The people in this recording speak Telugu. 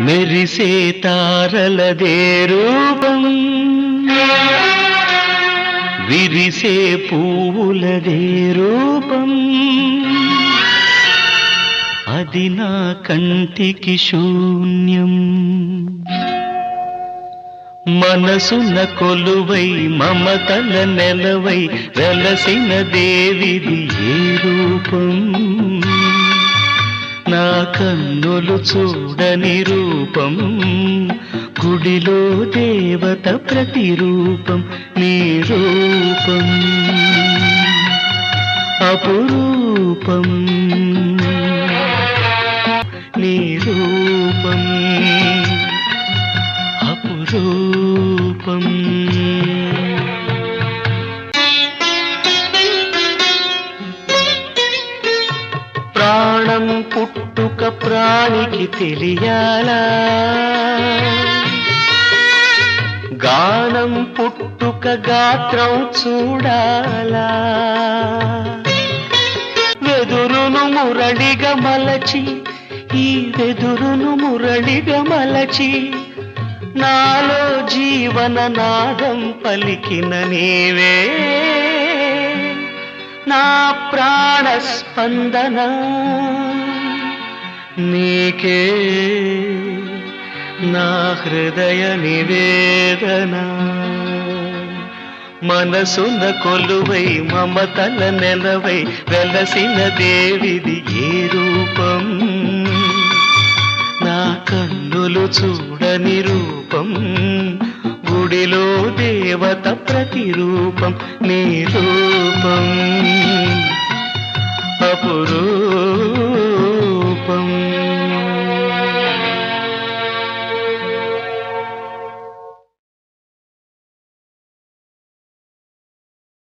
మెరిసే తారలదే రూపం విరిసే పువ్వులదే రూపం అది నా కంటికి శూన్యం. మనసున కొలువై మమతల నెలవై వెలసిన దేవిది ఏ రూపం? నా కన్నులు చూడని రూపం గుడిలో దేవత ప్రతిరూపం నీ రూపం. అపురూపం నీ రూపం అపురూపం ప్రాణికి తెలియాలా? గానం పుట్టుక గాత్రం చూడాలా? వెదురును మురళిగా మలచి ఈ వెదురును మురళిగా మలచి నాలో జీవన నాదం పలికిన నీవే. నా ప్రాణ స్పందన నీకే నా హృదయ నివేదన. మనసున కొలువై మమతల నెలవై వెలసిన దేవిది ఏ రూపం. నా కన్నులు చూడని రూపం. గుడిలో దేవత ప్రతిరూపం నీ రూపం. అపురూ